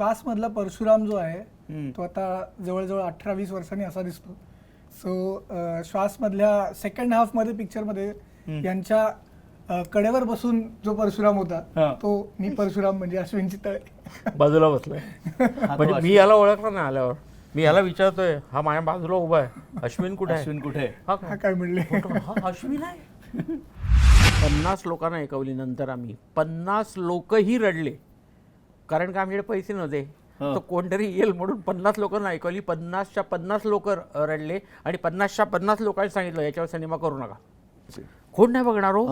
श्वास मधला परशुराम जो आहे तो आता जवळजवळ अठरा वीस वर्षांनी असा दिसतो. सो श्वास मधल्या सेकंड हाफमध्ये पिक्चरमध्ये यांच्या कडेवर बसून जो परशुराम हा. होता तो मी परशुराम म्हणजे अश्विन चितळे बाजूला बसलाय. म्हणजे मी याला ओळखलं नाही आल्यावर. मी याला विचारतोय हा माझ्या बाजूला उभा आहे. अश्विन कुठे अश्विन कुठे हा? काय म्हणले? हा अश्विन आहे. पन्नास लोकांना ऐकवली नंतर आम्ही. पन्नास लोकही रडले. कारण का आमच्याकडे पैसे नव्हते. तर कोणतरी येईल म्हणून पन्नास लोकांना ऐकवली पन्नासच्या पन्नास लोक रडले आणि पन्नासच्या पन्नास लोकांनी सांगितलं याच्यावर सिनेमा करू नका. कोण नाही बघणार हो?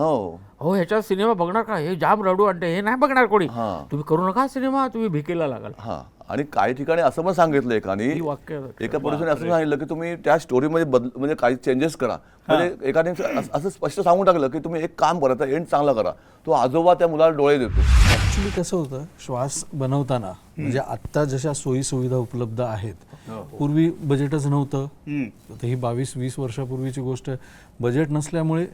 हो. ह्याच्यावर सिनेमा बघणार का? हे जाम रडू आणते हे नाही बघणार कोणी. तुम्ही करू नका सिनेमा तुम्ही भिकेला लागाल. आणि काही ठिकाणी असं पण सांगितलं एकाने ही वाक्य एका पुरुषाने असं सांगितलं की तुम्ही त्या स्टोरीमध्ये बदल म्हणजे काही चेंजेस करा. म्हणजे एकाने असं असं स्पष्ट सांगून टाकलं की तुम्ही एक काम करा एंड चांगला करा. तो आजोबा त्या मुलाला डोळे देतो. ऍक्च्युली कसं होतं श्वास बनवताना म्हणजे आत्ता जशा सोयी सुविधा उपलब्ध आहेत पूर्वी बजेटच नव्हतं. ही बावीस वीस वर्षापूर्वीची गोष्ट आहे. बजेट नसल्यामुळे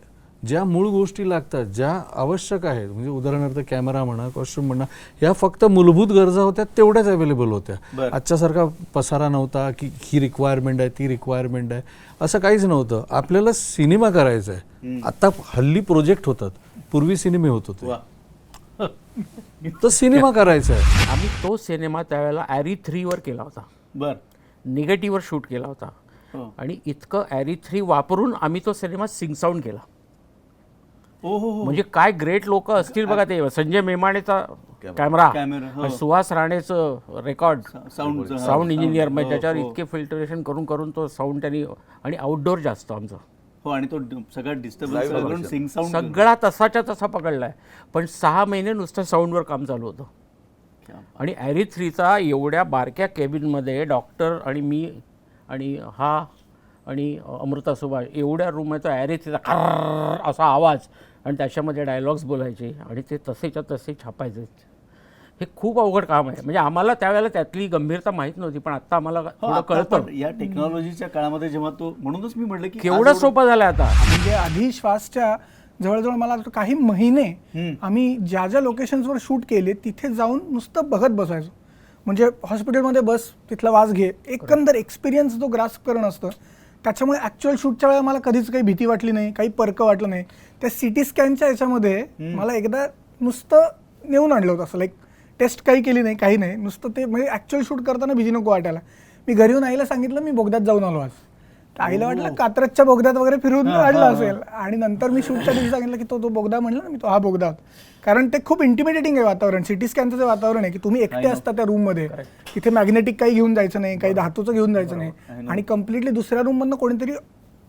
ज्या मूळ गोष्टी लागतात ज्या आवश्यक आहेत म्हणजे उदाहरणार्थ कॅमेरा म्हणा कॉस्ट्युम म्हणा ह्या फक्त मूलभूत गरजा होत्या तेवढ्याच अवेलेबल होत्या. आजच्यासारखा पसारा नव्हता की ही रिक्वायरमेंट आहे ती रिक्वायरमेंट आहे असं काहीच नव्हतं. आपल्याला सिनेमा करायचा आहे. आता हल्ली प्रोजेक्ट होतात. पूर्वी सिनेमे होत होते. तर सिनेमा करायचा आहे. आम्ही तो सिनेमा त्यावेळेला ॲरी थ्रीवर केला होता. बर. निगेटिव्हवर शूट केला होता. हो. आणि इतकं ॲरी थ्री वापरून आम्ही तो सिनेमा सिंग साऊंड केला. म्हणजे काय ग्रेट लोक असतील बघा ते. संजय मेमाणेचा कॅमेरा कॅमेरा, हो. आणि सुहास राणेचं रेकॉर्ड साऊंड साऊंड इंजिनियर म्हणजे त्याच्यावर हो. इतके फिल्टरेशन करून करून तो साऊंड त्यांनी आणि आउटडोर जास्त आमचं. हो आणि तो सगळा डिस्टर्बन्स करून सिंग साऊंड सगळा तसाच्या तसा पकडलाय. पण सहा महिने नुसतं साऊंडवर काम चालू होतं. आणि ॲरी थ्रीचा एवढ्या बारक्या केबिनमध्ये डॉक्टर आणि मी आणि हा आणि अमृता सुभाष एवढ्या रूममध्ये तो ॲरी थ्रीचा असा आवाज आणि त्याच्यामध्ये डायलॉग्स बोलायचे आणि ते तसेच्या तसे छापायचे. हे खूप अवघड काम आहे. म्हणजे आम्हाला त्यावेळेला त्यातली गंभीरता माहीत नव्हती पण आता आम्हाला हो, थोडं कळतं. या टेक्नॉलॉजीच्या काळामध्ये जेव्हा तो म्हणूनच मी म्हटलं की केवढं सोपं झालं आता. म्हणजे आधी श्वासच्या जवळजवळ मला वाटतं काही महिने आम्ही ज्या ज्या लोकेशन्सवर शूट केले तिथे जाऊन नुसतं बघत बसायचो. म्हणजे हॉस्पिटलमध्ये बस तिथला वास घे एकंदर एक्सपिरियन्स जो ग्रास्प करणं असतं त्याच्यामुळे ॲक्च्युअल शूटच्या वेळेला मला कधीच काही भीती वाटली नाही काही पर्क वाटलं नाही. त्या सिटी स्कॅनच्या याच्यामध्ये मला एकदा नुसतं नेऊन आणलं होतं असं लाईक टेस्ट काही केली नाही काही नाही. नुसतं ते म्हणजे ॲक्च्युअल शूट करताना भीती नको वाटायला. मी घरी येऊन आईला सांगितलं मी बोगद्यात जाऊन आलो आज. आईला वाटलं कात्रजच्या बोगद्यात वगैरे फिरून आणलं असेल. आणि नंतर मी शूटच्या दिवशी सांगितलं की तो तो बोगदा म्हणला ना मी तो हा बोगदा कारण ते खूप इंटिमिडेटिंग आहे वातावरण. सिटी स्कॅनचं जे वातावरण आहे की तुम्ही एकटे असता त्या रूममध्ये तिथे मॅग्नेटिक काही घेऊन जायचं नाही काही धातूचं घेऊन जायचं नाही. आणि कम्प्लिटली दुसऱ्या रूम मधनं कोणीतरी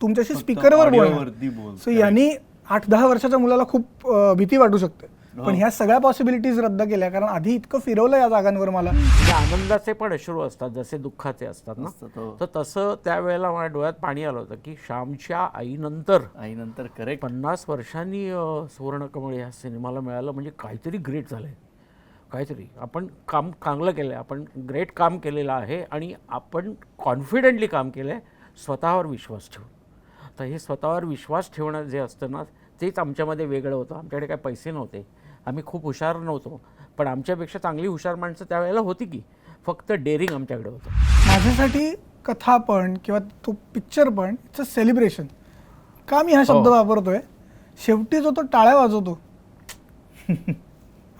तुमच्याशी स्पीकरवर. बोलणार. सो यांनी आठ दहा वर्षाच्या मुलाला खूप भीती वाटू शकते. पण ह्या सगळ्या पॉसिबिलिटीज रद्द केल्या कारण आधी इतकं फिरवलं या जागांवर मला. म्हणजे आनंदाचे पण अश्रू असतात जसे दुःखाचे असतात ना. असतात, हो. तर तसं त्यावेळेला माझ्या डोळ्यात पाणी आलं होतं की श्यामच्या आईनंतर आईनंतर करेक्ट पन्नास वर्षांनी अं, सुवर्णकमळ या सिनेमाला मिळालं म्हणजे काहीतरी ग्रेट झालं आहे काहीतरी. आपण काम चांगलं केलं आहे आपण ग्रेट काम केलेलं आहे आणि आपण कॉन्फिडेंटली काम केलं आहे स्वतःवर विश्वास ठेवून. तर हे स्वतःवर विश्वास ठेवणं जे असतं ना तेच आमच्यामध्ये वेगळं होतं. आमच्याकडे काही पैसे नव्हते. आम्ही खूप हुशार नव्हतो पण आमच्यापेक्षा चांगली हुशार माणसं त्यावेळेला होती की. फक्त डेअरिंग आमच्याकडे होतं. माझ्यासाठी कथा पण किंवा तो पिक्चर पण इट्स अ सेलिब्रेशन का मी हा. शब्द वापरतोय? शेवटी जो तो टाळ्या वाजवतो.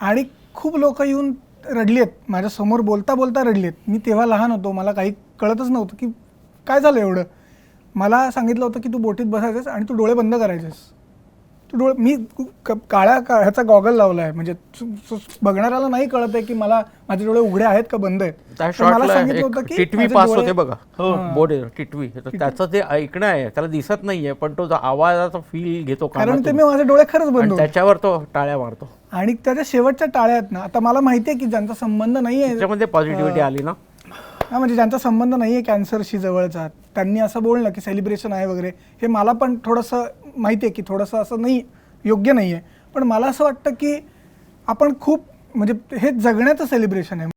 आणि खूप लोक येऊन रडलीत माझ्यासमोर बोलता बोलता रडलीत. मी तेव्हा लहान होतो मला काही कळतच नव्हतं की काय झालं एवढं. मला सांगितलं होतं की तू बोटीत बसायचंस आणि तू डोळे बंद करायचेस. डोळे मी काळ्या का- ह्याचा गॉगल लावला आहे म्हणजे बघणाऱ्याला नाही कळत आहे की मला माझे डोळे उघडे आहेत का बंद आहेत. मला सांगितलं होतं की टिटवी पास होते बघा. बोट टिटवी. तर त्याचं ते ऐकणं आहे त्याला दिसत नाहीये पण तो आवाजाचा फील घेतो कारण ते. मी माझे डोळे खरंच बंद त्याच्यावर तो टाळ्या मारतो. आणि त्याच्या शेवटच्या टाळ्या आहेत ना आता मला माहिती आहे की ज्यांचा संबंध नाही आहे त्याच्यामध्ये पॉझिटिव्हिटी आली ना? हा म्हणजे ज्यांचा संबंध नाही आहे कॅन्सरशी जवळचा त्यांनी असं बोललं की सेलिब्रेशन आहे वगैरे. हे मला पण थोडंसं माहिती आहे की थोडंसं असं नाही योग्य नाही आहे पण मला असं वाटतं की आपण खूप म्हणजे हे जगण्याचं सेलिब्रेशन आहे.